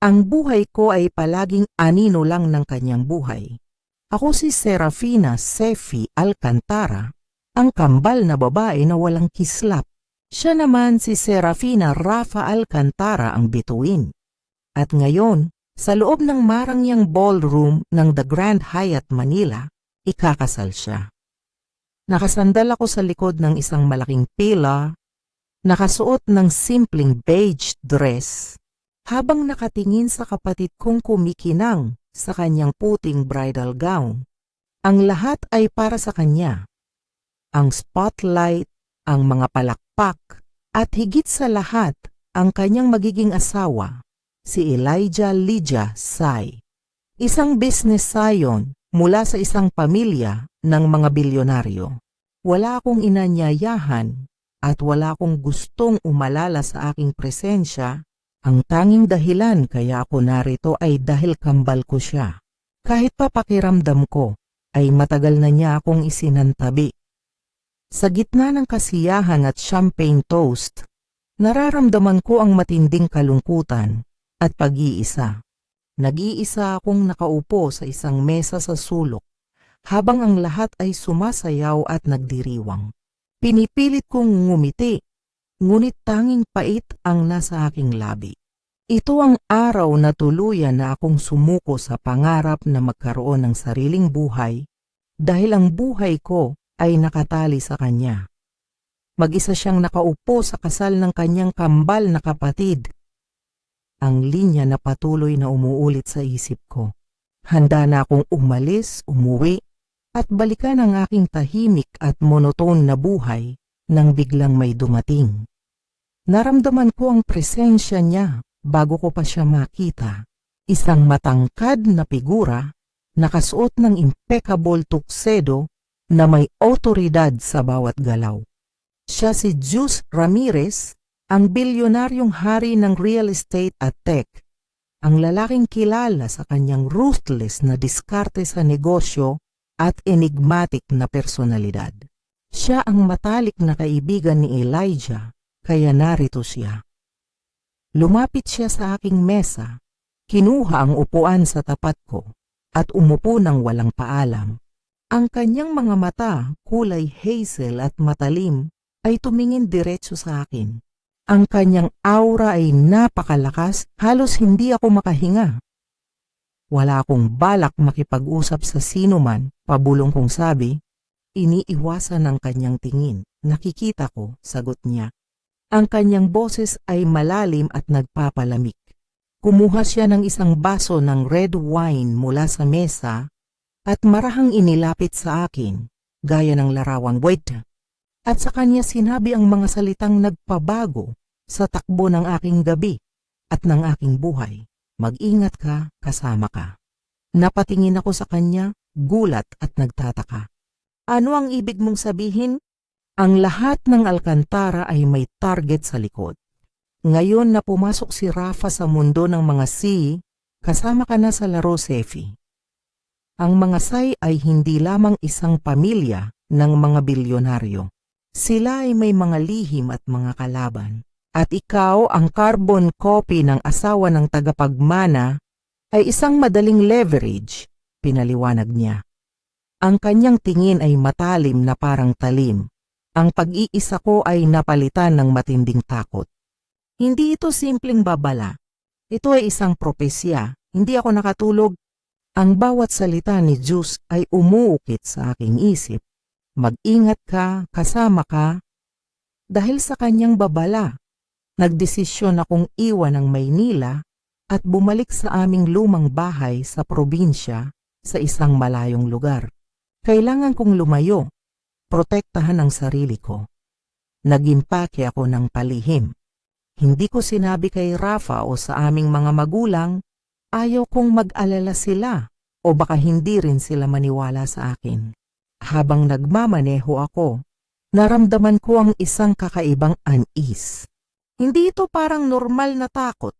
Ang buhay ko ay palaging anino lang ng kanyang buhay. Ako si Serafina Sefi Alcantara, ang kambal na babae na walang kislap. Siya naman si Serafina Rafa Alcantara ang bituin. At ngayon, sa loob ng marangyang ballroom ng The Grand Hyatt Manila, ikakasal siya. Nakasandal ako sa likod ng isang malaking pila, nakasuot ng simpleng beige dress, habang nakatingin sa kapatid kong kumikinang sa kanyang puting bridal gown. Ang lahat ay para sa kanya. Ang spotlight, ang mga palakpak, at higit sa lahat, ang kanyang magiging asawa, si Elijah Lydia Sai. Isang business sayon mula sa isang pamilya ng mga bilyonaryo. Wala akong inanyayahan at wala akong gustong umalala sa aking presensya. Ang tanging dahilan kaya ako narito ay dahil kambal ko siya. Kahit pa pakiramdam ko, ay matagal na niya akong isinantabi. Sa gitna ng kasiyahan at champagne toast, nararamdaman ko ang matinding kalungkutan at pag-iisa. Nag-iisa akong nakaupo sa isang mesa sa sulok habang ang lahat ay sumasayaw at nagdiriwang. Pinipilit kong ngumiti, ngunit tanging pait ang nasa aking labi. Ito ang araw na tuluyan na akong sumuko sa pangarap na magkaroon ng sariling buhay dahil ang buhay ko ay nakatali sa kanya. Mag-isa siyang nakaupo sa kasal ng kanyang kambal na kapatid. Ang linya na patuloy na umuulit sa isip ko. Handa na akong umalis, umuwi, at balikan ang aking tahimik at monoton na buhay nang biglang may dumating. Naramdaman ko ang presensya niya bago ko pa siya makita. Isang matangkad na figura, nakasuot ng impeccable tuxedo na may otoridad sa bawat galaw. Siya si Jus Ramirez, ang bilyonaryong hari ng real estate at tech, ang lalaking kilala sa kanyang ruthless na diskarte sa negosyo at enigmatic na personalidad. Siya ang matalik na kaibigan ni Elijah, kaya narito siya. Lumapit siya sa aking mesa, kinuha ang upuan sa tapat ko, at umupo ng walang paalam. Ang kanyang mga mata, kulay hazel at matalim, ay tumingin diretso sa akin. Ang kanyang aura ay napakalakas, halos hindi ako makahinga. Wala akong balak makipag-usap sa sino man, pabulong kong sabi. Iniiwasan ng kanyang tingin. Nakikita ko, sagot niya. Ang kanyang boses ay malalim at nagpapalamig. Kumuha siya ng isang baso ng red wine mula sa mesa at marahang inilapit sa akin, gaya ng larawang wait. At sa kanya sinabi ang mga salitang nagpabago sa takbo ng aking gabi at ng aking buhay. Mag-ingat ka, kasama ka. Napatingin ako sa kanya, gulat at nagtataka. Ano ang ibig mong sabihin? Ang lahat ng Alcantara ay may target sa likod. Ngayon na pumasok si Rafa sa mundo ng mga C, kasama ka na sa laro, Sefi. Ang mga Sai ay hindi lamang isang pamilya ng mga bilyonaryo. Sila ay may mga lihim at mga kalaban. At ikaw ang carbon copy ng asawa ng tagapagmana ay isang madaling leverage, pinaliwanag niya. Ang kanyang tingin ay matalim na parang talim. Ang pag-iisa ko ay napalitan ng matinding takot. Hindi ito simpleng babala. Ito ay isang propesya. Hindi ako nakatulog. Ang bawat salita ni Zeus ay umuukit sa aking isip. Mag-ingat ka, kasama ka. Dahil sa kanyang babala, nagdesisyon akong iwan ang Maynila at bumalik sa aming lumang bahay sa probinsya sa isang malayong lugar. Kailangan kong lumayo, protektahan ang sarili ko. Nagimpake ako ng palihim. Hindi ko sinabi kay Rafa o sa aming mga magulang, ayaw kong mag-alala sila o baka hindi rin sila maniwala sa akin. Habang nagmamaneho ako, naramdaman ko ang isang kakaibang unease. Hindi ito parang normal na takot.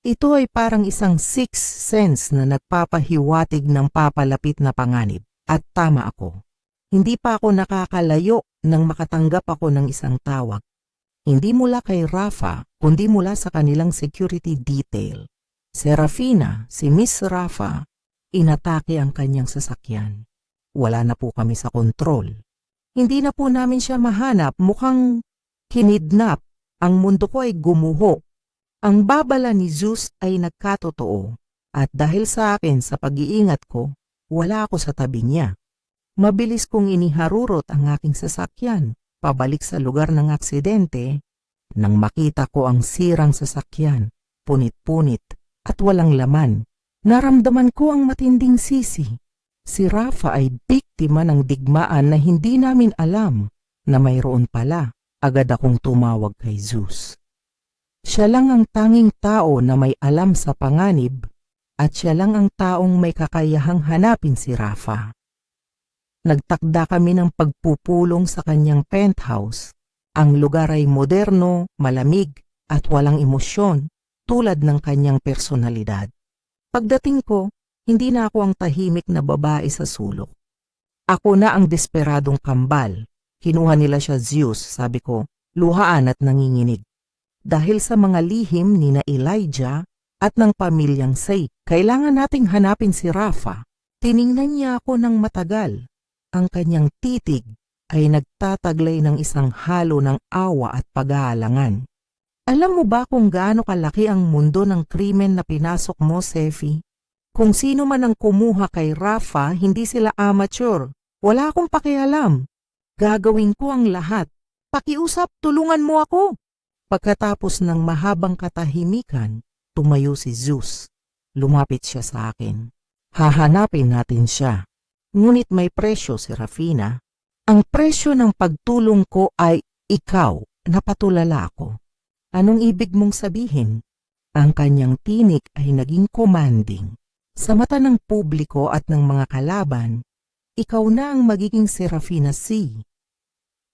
Ito ay parang isang sixth sense na nagpapahiwatig ng papalapit na panganib. At tama ako. Hindi pa ako nakakalayo nang makatanggap ako ng isang tawag. Hindi mula kay Rafa, kundi mula sa kanilang security detail. Serafina, si Miss Rafa, inatake ang kanyang sasakyan. Wala na po kami sa kontrol. Hindi na po namin siya mahanap, mukhang kinidnap. Ang mundo ko ay gumuho. Ang babala ni Zeus ay nagkatotoo. At dahil sa akin sa pag-iingat ko, wala ako sa tabi niya. Mabilis kong iniharurot ang aking sasakyan, pabalik sa lugar ng aksidente, nang makita ko ang sirang sasakyan, punit-punit at walang laman. Naramdaman ko ang matinding sisi. Si Rafa ay biktima ng digmaan na hindi namin alam na mayroon pala. Agad akong tumawag kay Zeus. Siya lang ang tanging tao na may alam sa panganib at siya lang ang taong may kakayahang hanapin si Rafa. Nagtakda kami ng pagpupulong sa kanyang penthouse. Ang lugar ay moderno, malamig at walang emosyon tulad ng kanyang personalidad. Pagdating ko, hindi na ako ang tahimik na babae sa sulok. Ako na ang desperadong kambal. Kinuha nila siya Zeus, sabi ko, luhaan at nanginginig. Dahil sa mga lihim ni na Elijah at ng pamilyang Say, kailangan nating hanapin si Rafa. Tiningnan niya ako ng matagal. Ang kanyang titig ay nagtataglay ng isang halo ng awa at pag-aalangan. Alam mo ba kung gaano kalaki ang mundo ng krimen na pinasok mo, Sefi? Kung sino man ang kumuha kay Rafa, hindi sila amateur. Wala akong pakialam. Gagawin ko ang lahat. Pakiusap, tulungan mo ako. Pagkatapos ng mahabang katahimikan, tumayo si Zeus. Lumapit siya sa akin. Hahanapin natin siya. Ngunit may presyo si Rafina. Ang presyo ng pagtulong ko ay ikaw, napatulala ako. Anong ibig mong sabihin? Ang kanyang tinik ay naging commanding. Sa mata ng publiko at ng mga kalaban, ikaw na ang magiging Serafina C.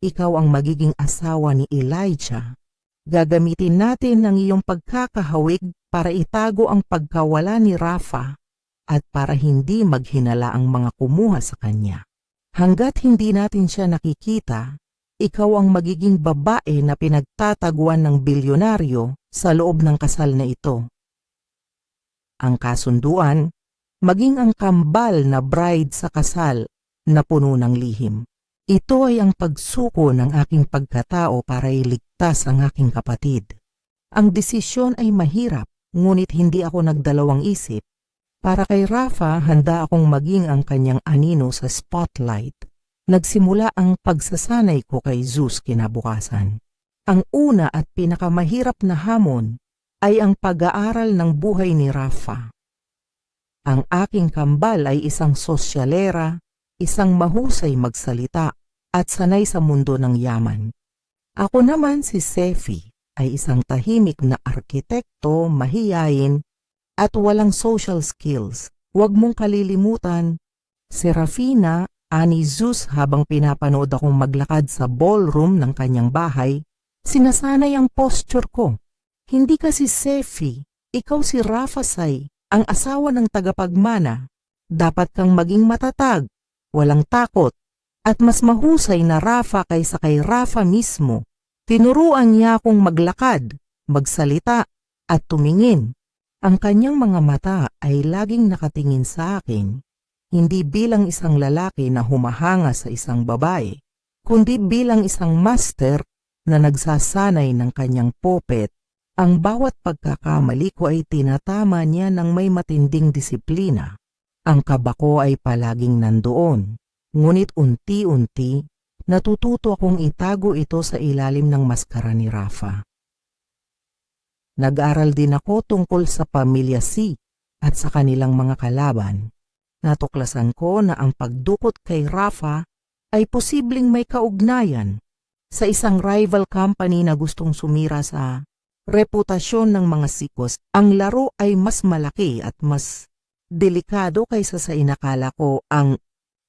Ikaw ang magiging asawa ni Elijah. Gagamitin natin ang iyong pagkakahawig para itago ang pagkawala ni Rafa at para hindi maghinala ang mga kumuha sa kanya. Hanggat hindi natin siya nakikita, ikaw ang magiging babae na pinagtataguan ng bilyonaryo sa loob ng kasal na ito. Ang kasunduan, maging ang kambal na bride sa kasal na puno ng lihim. Ito ay ang pagsuko ng aking pagkatao para iligtas ang aking kapatid. Ang desisyon ay mahirap, ngunit hindi ako nagdalawang isip. Para kay Rafa, handa akong maging ang kanyang anino sa spotlight. Nagsimula ang pagsasanay ko kay Zeus kinabukasan. Ang una at pinakamahirap na hamon ay ang pag-aaral ng buhay ni Rafa. Ang aking kambal ay isang sosyalera, isang mahusay magsalita at sanay sa mundo ng yaman. Ako naman si Sefi ay isang tahimik na arkitekto, mahiyain at walang social skills. Huwag mong kalilimutan, Serafina ani Zeus habang pinapanood akong maglakad sa ballroom ng kanyang bahay, sinasanay ang posture ko. Hindi kasi Sefi, ikaw si Rafa ang asawa ng tagapagmana. Dapat kang maging matatag, walang takot, at mas mahusay na Rafa kaysa kay Rafa mismo. Tinuruan niya akong maglakad, magsalita, at tumingin. Ang kanyang mga mata ay laging nakatingin sa akin, hindi bilang isang lalaki na humahanga sa isang babae, kundi bilang isang master na nagsasanay ng kanyang puppet. Ang bawat pagkakamali ko ay tinatama niya ng may matinding disiplina. Ang kaba ko ay palaging nandoon, ngunit unti-unti natututo akong itago ito sa ilalim ng maskara ni Rafa. Nag-aral din ako tungkol sa pamilya C at sa kanilang mga kalaban. Natuklasan ko na ang pagdukot kay Rafa ay posibleng may kaugnayan sa isang rival company na gustong sumira sa reputasyon ng mga sikos. Ang laro ay mas malaki at mas delikado kaysa sa inakala ko. Ang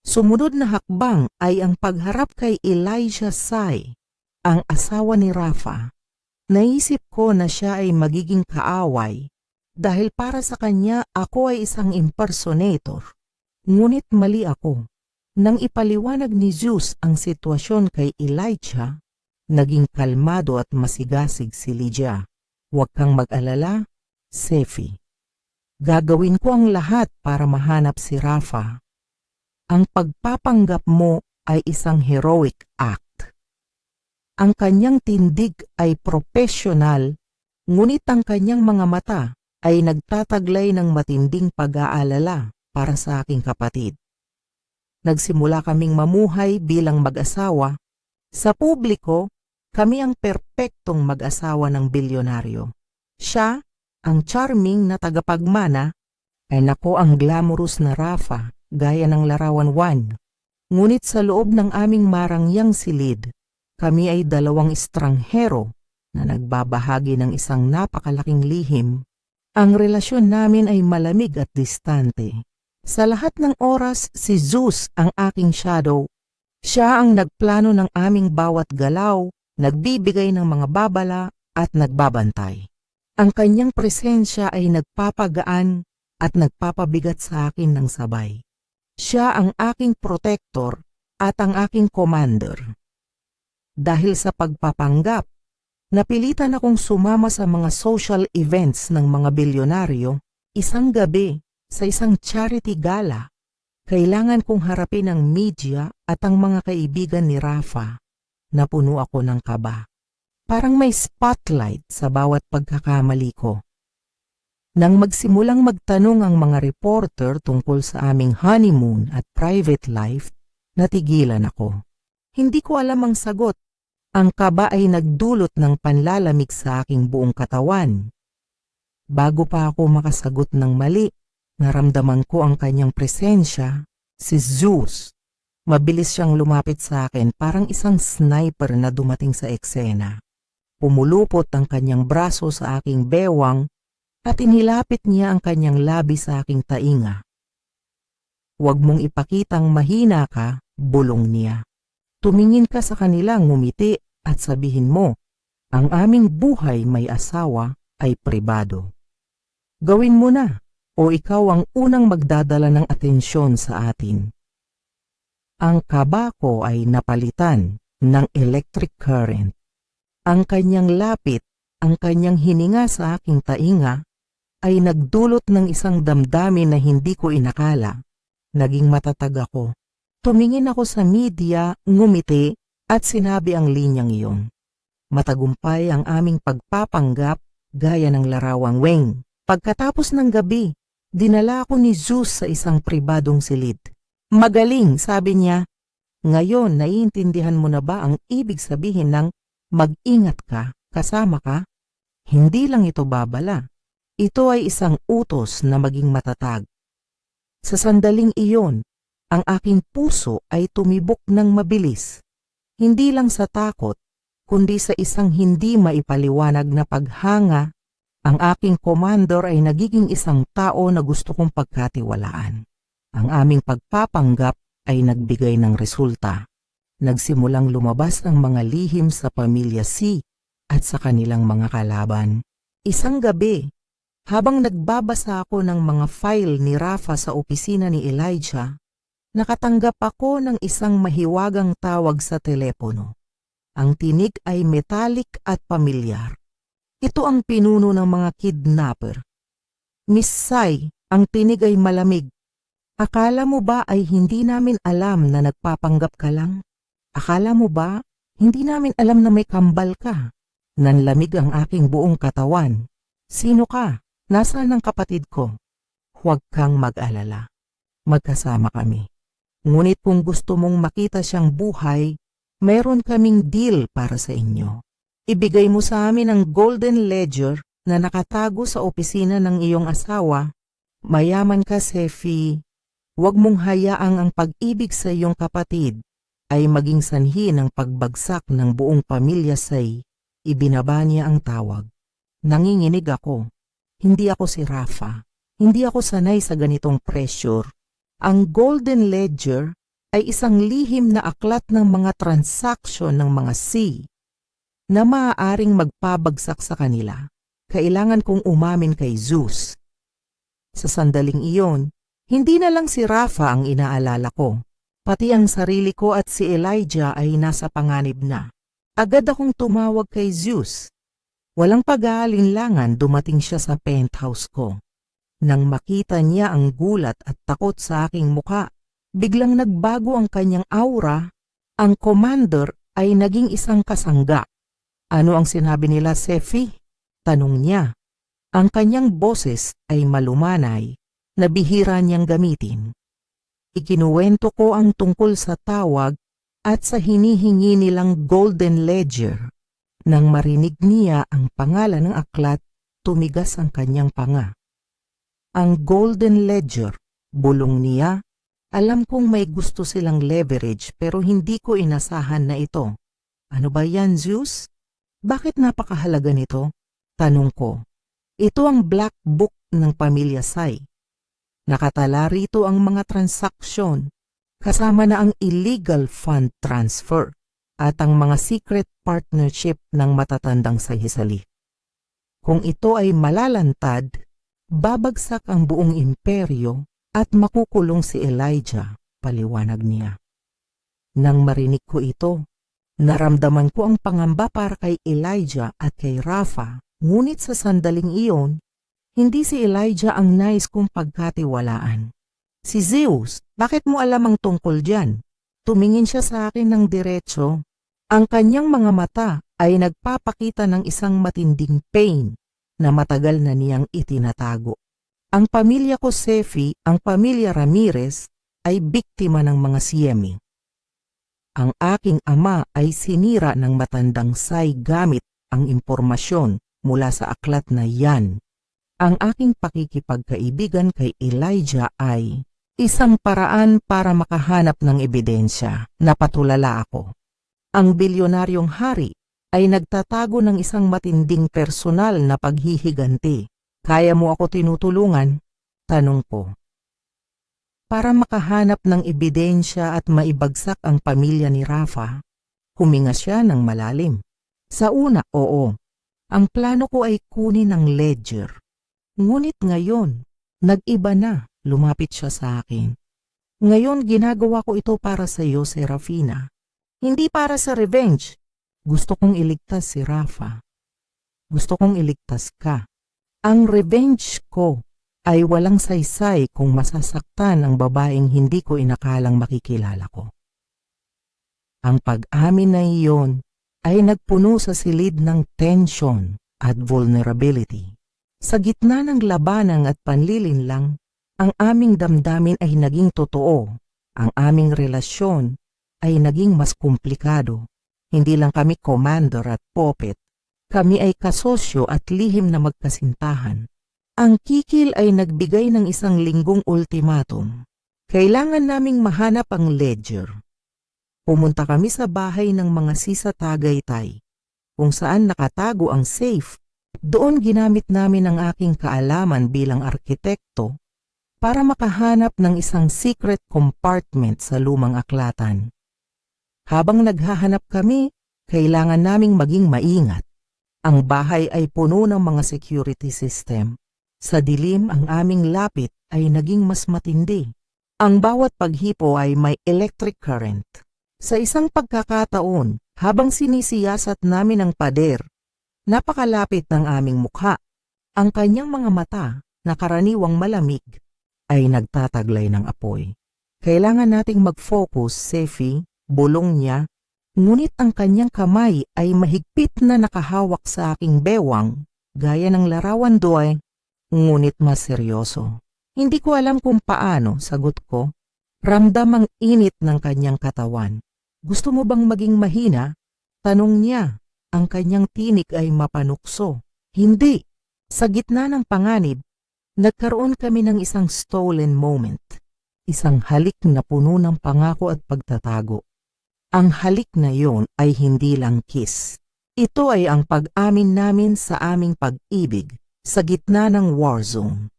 sumunod na hakbang ay ang pagharap kay Elijah Sai, ang asawa ni Rafa. Naisip ko na siya ay magiging kaaway dahil para sa kanya ako ay isang impersonator. Ngunit mali ako. Nang ipaliwanag ni Zeus ang sitwasyon kay Elijah, naging kalmado at masigasig si Lydia. Huwag kang mag-alala, Sefi. Gagawin ko ang lahat para mahanap si Rafa. Ang pagpapanggap mo ay isang heroic act. Ang kanyang tindig ay professional, ngunit ang kanyang mga mata ay nagtataglay ng matinding pag-aalala para sa aking kapatid. Nagsimula kaming mamuhay bilang mag-asawa. Sa publiko, kami ang perpektong mag-asawa ng bilyonaryo. Siya, ang charming na tagapagmana, ay nako ang glamorous na Rafa, gaya ng larawan 1. Ngunit sa loob ng aming marangyang silid, kami ay dalawang estranghero na nagbabahagi ng isang napakalaking lihim. Ang relasyon namin ay malamig at distante. Sa lahat ng oras, si Zeus ang aking shadow. Siya ang nagplano ng aming bawat galaw, nagbibigay ng mga babala at nagbabantay. Ang kanyang presensya ay nagpapagaan at nagpapabigat sa akin ng sabay. Siya ang aking protector at ang aking commander. Dahil sa pagpapanggap, napilitan akong sumama sa mga social events ng mga bilyonaryo isang gabi sa isang charity gala. Kailangan kong harapin ang media at ang mga kaibigan ni Rafa. Napuno ako ng kaba. Parang may spotlight sa bawat pagkakamali ko. Nang magsimulang magtanong ang mga reporter tungkol sa aming honeymoon at private life, natigilan ako. Hindi ko alam ang sagot. Ang kaba ay nagdulot ng panlalamig sa aking buong katawan. Bago pa ako makasagot ng mali, naramdaman ko ang kanyang presensya, si Zeus. Mabilis siyang lumapit sa akin parang isang sniper na dumating sa eksena. Pumulupot ang kanyang braso sa aking bewang at inilapit niya ang kanyang labi sa aking tainga. Huwag mong ipakitang mahina ka, bulong niya. Tumingin ka sa kanila ngumiti at sabihin mo, ang aming buhay may asawa ay pribado. Gawin mo na o ikaw ang unang magdadala ng atensyon sa atin. Ang kabako ay napalitan ng electric current. Ang kanyang lapit, ang kanyang hininga sa aking tainga, ay nagdulot ng isang damdamin na hindi ko inakala. Naging matatag ako. Tumingin ako sa media, ngumiti, at sinabi ang linyang iyon. Matagumpay ang aming pagpapanggap gaya ng larawang weng. Pagkatapos ng gabi, dinala ako ni Zeus sa isang pribadong silid. Magaling, sabi niya. Ngayon, naiintindihan mo na ba ang ibig sabihin ng mag-ingat ka, kasama ka? Hindi lang ito babala. Ito ay isang utos na maging matatag. Sa sandaling iyon, ang aking puso ay tumibok ng mabilis. Hindi lang sa takot, kundi sa isang hindi maipaliwanag na paghanga, ang aking commander ay nagiging isang tao na gusto kong pagkatiwalaan. Ang aming pagpapanggap ay nagbigay ng resulta. Nagsimulang lumabas ang mga lihim sa pamilya C at sa kanilang mga kalaban. Isang gabi, habang nagbabasa ako ng mga file ni Rafa sa opisina ni Elijah, nakatanggap ako ng isang mahiwagang tawag sa telepono. Ang tinig ay metallic at pamilyar. Ito ang pinuno ng mga kidnapper. Miss Sai, ang tinig ay malamig. Akala mo ba ay hindi namin alam na nagpapanggap ka lang? Akala mo ba hindi namin alam na may kambal ka? Nanlamig ang aking buong katawan. Sino ka? Nasaan ang kapatid ko? Huwag kang mag-alala. Magkasama kami. Ngunit kung gusto mong makita siyang buhay, meron kaming deal para sa inyo. Ibigay mo sa amin ang golden ledger na nakatago sa opisina ng iyong asawa. Mayaman ka, Sefi. Huwag mong hayaang ang pag-ibig sa iyong kapatid ay maging sanhi ng pagbagsak ng buong pamilya say. Ibinaba niya ang tawag. Nanginginig ako. Hindi ako si Rafa. Hindi ako sanay sa ganitong pressure. Ang golden ledger ay isang lihim na aklat ng mga transaksyon ng mga C na maaaring magpabagsak sa kanila. Kailangan kong umamin kay Zeus. Sa sandaling iyon, hindi na lang si Rafa ang inaalala ko. Pati ang sarili ko at si Elijah ay nasa panganib na. Agad akong tumawag kay Zeus. Walang pag-aalinlangan dumating siya sa penthouse ko. Nang makita niya ang gulat at takot sa aking muka, biglang nagbago ang kanyang aura. Ang commander ay naging isang kasangga. Ano ang sinabi nila, Sefi? Tanong niya. Ang kanyang boses ay malumanay na bihira niyang gamitin. Ikinuwento ko ang tungkol sa tawag at sa hinihingi nilang Golden Ledger. Nang marinig niya ang pangalan ng aklat, tumigas ang kanyang panga. Ang Golden Ledger, bulong niya, alam kong may gusto silang leverage pero hindi ko inasahan na ito. Ano ba yan, Zeus? Bakit napakahalaga nito? Tanong ko. Ito ang black book ng pamilya Sai. Nakatala rito ang mga transaksyon, kasama na ang illegal fund transfer at ang mga secret partnership ng matatandang sahisali. Kung ito ay malalantad, babagsak ang buong imperyo at makukulong si Elijah, paliwanag niya. Nang marinig ko ito, naramdaman ko ang pangamba para kay Elijah at kay Rafa, ngunit sa sandaling iyon, hindi si Elijah ang nais kong pagkatiwalaan. Si Zeus, bakit mo alam ang tungkol dyan? Tumingin siya sa akin ng diretso. Ang kanyang mga mata ay nagpapakita ng isang matinding pain na matagal na niyang itinatago. Ang pamilya ko, Sefi, ang pamilya Ramirez, ay biktima ng mga siyemi. Ang aking ama ay sinira ng matandang say gamit ang impormasyon mula sa aklat na yan. Ang aking pakikipagkaibigan kay Elijah ay isang paraan para makahanap ng ebidensya na patulala ako. Ang bilyonaryong hari ay nagtatago ng isang matinding personal na paghihiganti. Kaya mo ako tinutulungan? Tanong ko. Para makahanap ng ebidensya at maibagsak ang pamilya ni Rafa, huminga siya ng malalim. Sa una, oo. Ang plano ko ay kunin ang ledger. Ngunit ngayon, nag-iba na, lumapit siya sa akin. Ngayon ginagawa ko ito para sa iyo, Serafina. Hindi para sa revenge. Gusto kong iligtas si Rafa. Gusto kong iligtas ka. Ang revenge ko ay walang saysay kung masasaktan ang babaeng hindi ko inakalang makikilala ko. Ang pag-amin na iyon ay nagpuno sa silid ng tension at vulnerability. Sa gitna ng labanan at panlilinlang, ang aming damdamin ay naging totoo. Ang aming relasyon ay naging mas komplikado. Hindi lang kami commander at puppet. Kami ay kasosyo at lihim na magkasintahan. Ang kikil ay nagbigay ng isang linggong ultimatum. Kailangan naming mahanap ang ledger. Pumunta kami sa bahay ng mga sisa Tagaytay, kung saan nakatago ang safe doon ginamit namin ang aking kaalaman bilang arkitekto para makahanap ng isang secret compartment sa lumang aklatan. Habang naghahanap kami, kailangan naming maging maingat. Ang bahay ay puno ng mga security system. Sa dilim ang aming lapit ay naging mas matindi. Ang bawat paghipo ay may electric current. Sa isang pagkakataon, habang sinisiyasat namin ang pader, Napakalapit ng aming mukha. Ang kanyang mga mata, na karaniwang malamig, ay nagtataglay ng apoy. Kailangan nating mag-focus, Sefi, bulong niya, ngunit ang kanyang kamay ay mahigpit na nakahawak sa aking bewang, gaya ng larawan doy, ngunit mas seryoso. Hindi ko alam kung paano, sagot ko. Ramdam ang init ng kanyang katawan. Gusto mo bang maging mahina? Tanong niya ang kanyang tinig ay mapanukso. Hindi. Sa gitna ng panganib, nagkaroon kami ng isang stolen moment. Isang halik na puno ng pangako at pagtatago. Ang halik na yon ay hindi lang kiss. Ito ay ang pag-amin namin sa aming pag-ibig sa gitna ng war zone.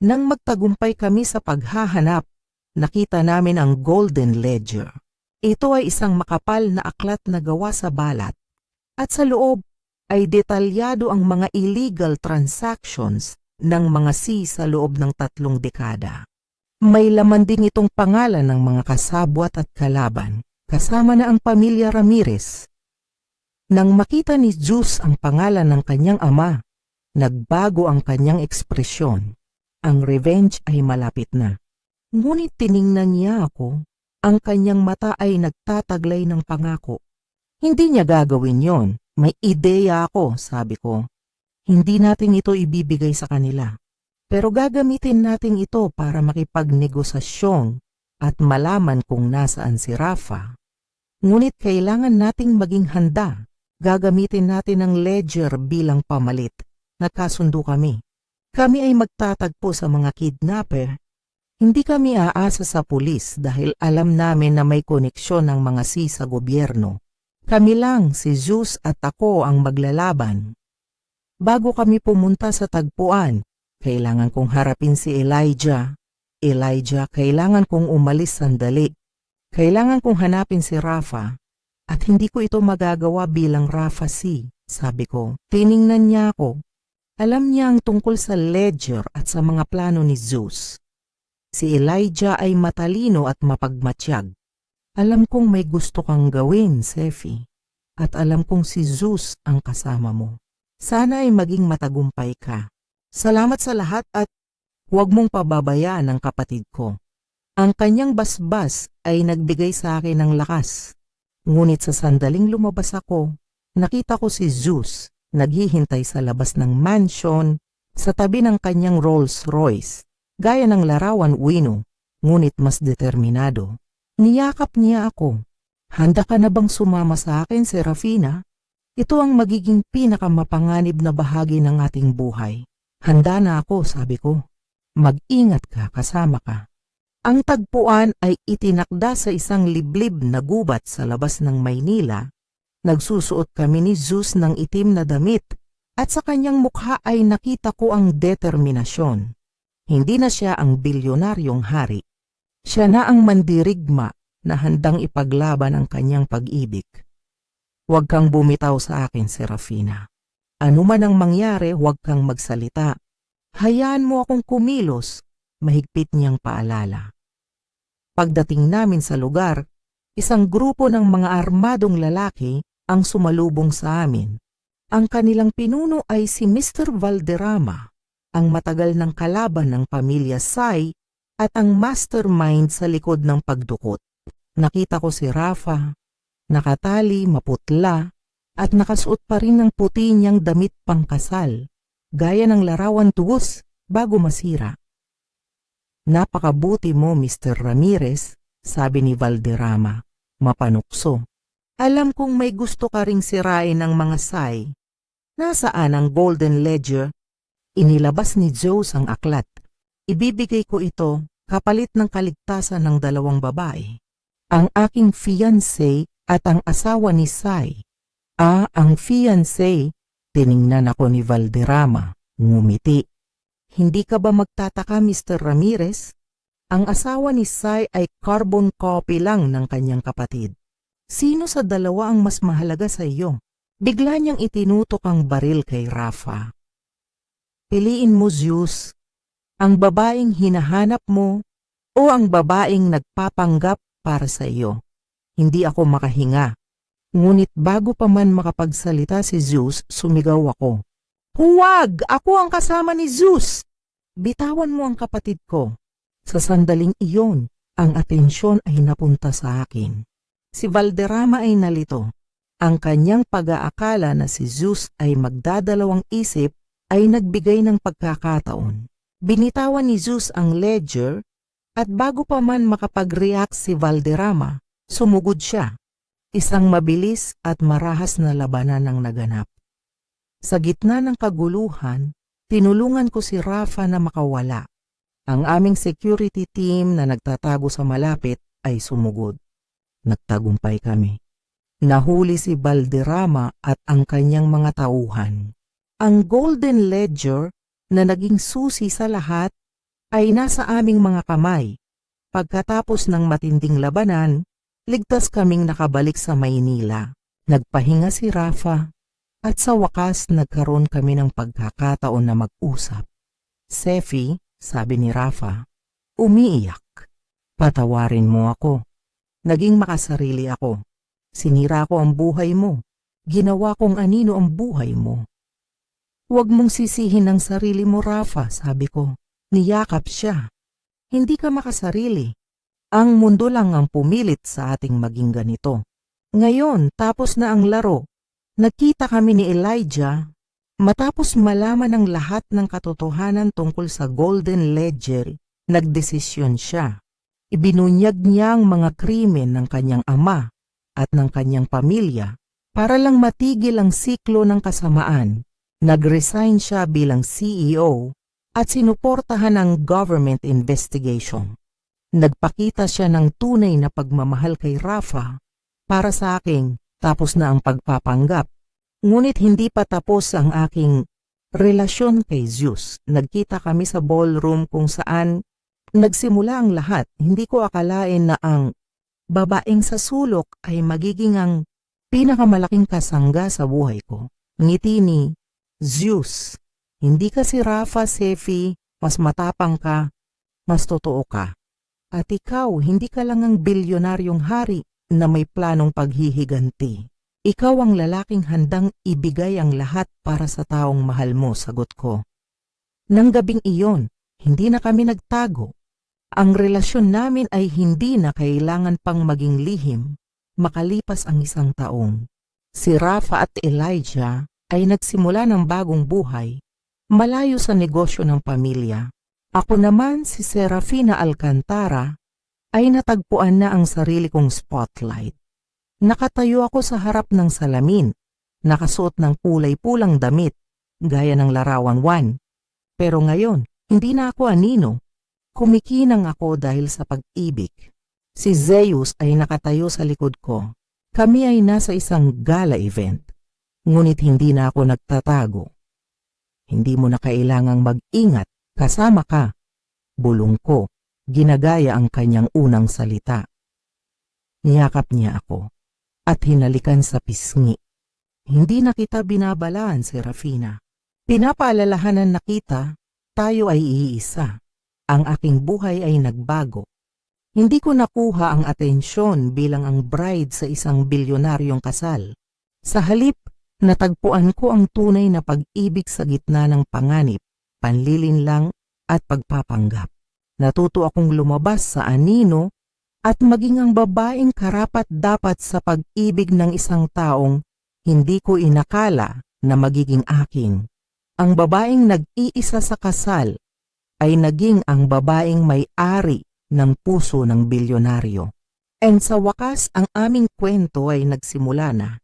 Nang magtagumpay kami sa paghahanap, nakita namin ang Golden Ledger. Ito ay isang makapal na aklat na gawa sa balat at sa loob ay detalyado ang mga illegal transactions ng mga si sa loob ng tatlong dekada. May laman din itong pangalan ng mga kasabwat at kalaban, kasama na ang pamilya Ramirez. Nang makita ni Zeus ang pangalan ng kanyang ama, Nagbago ang kanyang ekspresyon. Ang revenge ay malapit na. Ngunit tiningnan niya ako. Ang kanyang mata ay nagtataglay ng pangako. Hindi niya gagawin yon. May ideya ako, sabi ko. Hindi natin ito ibibigay sa kanila. Pero gagamitin natin ito para makipagnegosasyon at malaman kung nasaan si Rafa. Ngunit kailangan nating maging handa. Gagamitin natin ang ledger bilang pamalit. Nagkasundo kami. Kami ay magtatagpo sa mga kidnapper. Hindi kami aasa sa pulis dahil alam namin na may koneksyon ng mga si sa gobyerno. Kami lang, si Zeus at ako ang maglalaban. Bago kami pumunta sa tagpuan, kailangan kong harapin si Elijah. Elijah, kailangan kong umalis sandali. Kailangan kong hanapin si Rafa. At hindi ko ito magagawa bilang Rafa C, sabi ko. Tiningnan niya ako. Alam niya ang tungkol sa ledger at sa mga plano ni Zeus. Si Elijah ay matalino at mapagmatsyag. Alam kong may gusto kang gawin, Sefi. At alam kong si Zeus ang kasama mo. Sana ay maging matagumpay ka. Salamat sa lahat at huwag mong pababayaan ang kapatid ko. Ang kanyang basbas ay nagbigay sa akin ng lakas. Ngunit sa sandaling lumabas ako, nakita ko si Zeus naghihintay sa labas ng mansion sa tabi ng kanyang Rolls Royce, gaya ng larawan Wino, ngunit mas determinado. Niyakap niya ako. Handa ka na bang sumama sa akin, Serafina? Ito ang magiging pinakamapanganib na bahagi ng ating buhay. Handa na ako, sabi ko. Mag-ingat ka, kasama ka. Ang tagpuan ay itinakda sa isang liblib na gubat sa labas ng Maynila Nagsusuot kami ni Zeus ng itim na damit at sa kanyang mukha ay nakita ko ang determinasyon. Hindi na siya ang bilyonaryong hari. Siya na ang mandirigma na handang ipaglaban ang kanyang pag-ibig. Huwag kang bumitaw sa akin, Serafina. Ano man ang mangyari, huwag kang magsalita. Hayaan mo akong kumilos, mahigpit niyang paalala. Pagdating namin sa lugar, isang grupo ng mga armadong lalaki ang sumalubong sa amin. Ang kanilang pinuno ay si Mr. Valderrama, ang matagal ng kalaban ng pamilya Sai at ang mastermind sa likod ng pagdukot. Nakita ko si Rafa, nakatali, maputla, at nakasuot pa rin ng puti niyang damit pangkasal, gaya ng larawan tugos bago masira. Napakabuti mo, Mr. Ramirez, sabi ni Valderrama, mapanukso. Alam kong may gusto ka ring sirain ng mga say. Nasaan ang Golden Ledger? Inilabas ni Zeus ang aklat. Ibibigay ko ito kapalit ng kaligtasan ng dalawang babae. Ang aking fiancé at ang asawa ni Sai. Ah, ang fiancé. Tiningnan ako ni Valderrama. Ngumiti. Hindi ka ba magtataka, Mr. Ramirez? Ang asawa ni Sai ay carbon copy lang ng kanyang kapatid. Sino sa dalawa ang mas mahalaga sa iyo? Bigla niyang itinutok ang baril kay Rafa. Piliin mo, Zeus, ang babaeng hinahanap mo o ang babaeng nagpapanggap para sa iyo. Hindi ako makahinga. Ngunit bago pa man makapagsalita si Zeus, sumigaw ako. Huwag! Ako ang kasama ni Zeus! Bitawan mo ang kapatid ko. Sa sandaling iyon, ang atensyon ay napunta sa akin. Si Valderrama ay nalito. Ang kanyang pag-aakala na si Zeus ay magdadalawang isip ay nagbigay ng pagkakataon. Binitawan ni Zeus ang ledger at bago pa man makapag-react si Valderrama, sumugod siya. Isang mabilis at marahas na labanan ang naganap. Sa gitna ng kaguluhan, tinulungan ko si Rafa na makawala. Ang aming security team na nagtatago sa malapit ay sumugod. Nagtagumpay kami. Nahuli si Balderrama at ang kanyang mga tauhan. Ang Golden Ledger na naging susi sa lahat ay nasa aming mga kamay. Pagkatapos ng matinding labanan, ligtas kaming nakabalik sa Maynila. Nagpahinga si Rafa at sa wakas nagkaroon kami ng pagkakataon na mag-usap. Sefi, sabi ni Rafa, umiiyak. Patawarin mo ako. Naging makasarili ako. Sinira ko ang buhay mo. Ginawa kong anino ang buhay mo. Huwag mong sisihin ang sarili mo, Rafa, sabi ko. Niyakap siya. Hindi ka makasarili. Ang mundo lang ang pumilit sa ating maging ganito. Ngayon, tapos na ang laro. Nagkita kami ni Elijah matapos malaman ang lahat ng katotohanan tungkol sa Golden Ledger, nagdesisyon siya. Ibinunyag niya ang mga krimen ng kanyang ama at ng kanyang pamilya para lang matigil ang siklo ng kasamaan. Nag-resign siya bilang CEO at sinuportahan ang government investigation. Nagpakita siya ng tunay na pagmamahal kay Rafa para sa aking tapos na ang pagpapanggap. Ngunit hindi pa tapos ang aking relasyon kay Zeus. Nagkita kami sa ballroom kung saan nagsimula ang lahat. Hindi ko akalain na ang babaeng sa sulok ay magiging ang pinakamalaking kasangga sa buhay ko. Ngiti ni Zeus. Hindi ka si Rafa Sefi, mas matapang ka, mas totoo ka. At ikaw, hindi ka lang ang bilyonaryong hari na may planong paghihiganti. Ikaw ang lalaking handang ibigay ang lahat para sa taong mahal mo, sagot ko. Nang gabing iyon, hindi na kami nagtago. Ang relasyon namin ay hindi na kailangan pang maging lihim makalipas ang isang taong. Si Rafa at Elijah ay nagsimula ng bagong buhay, malayo sa negosyo ng pamilya. Ako naman si Serafina Alcantara ay natagpuan na ang sarili kong spotlight. Nakatayo ako sa harap ng salamin, nakasuot ng kulay-pulang damit, gaya ng larawan 1. Pero ngayon, hindi na ako anino. Kumikinang ako dahil sa pag-ibig. Si Zeus ay nakatayo sa likod ko. Kami ay nasa isang gala event. Ngunit hindi na ako nagtatago. Hindi mo na kailangang mag-ingat, kasama ka. Bulong ko, ginagaya ang kanyang unang salita. Niyakap niya ako at hinalikan sa pisngi. Hindi na kita binabalaan, Serafina. Pinapaalalahanan na kita, tayo ay iisa. Ang aking buhay ay nagbago. Hindi ko nakuha ang atensyon bilang ang bride sa isang bilyonaryong kasal. Sa halip, natagpuan ko ang tunay na pag-ibig sa gitna ng panganib, panlilinlang at pagpapanggap. Natuto akong lumabas sa anino at maging ang babaeng karapat dapat sa pag-ibig ng isang taong hindi ko inakala na magiging aking. Ang babaeng nag-iisa sa kasal ay naging ang babaeng may-ari ng puso ng bilyonaryo. And sa wakas, ang aming kwento ay nagsimula na.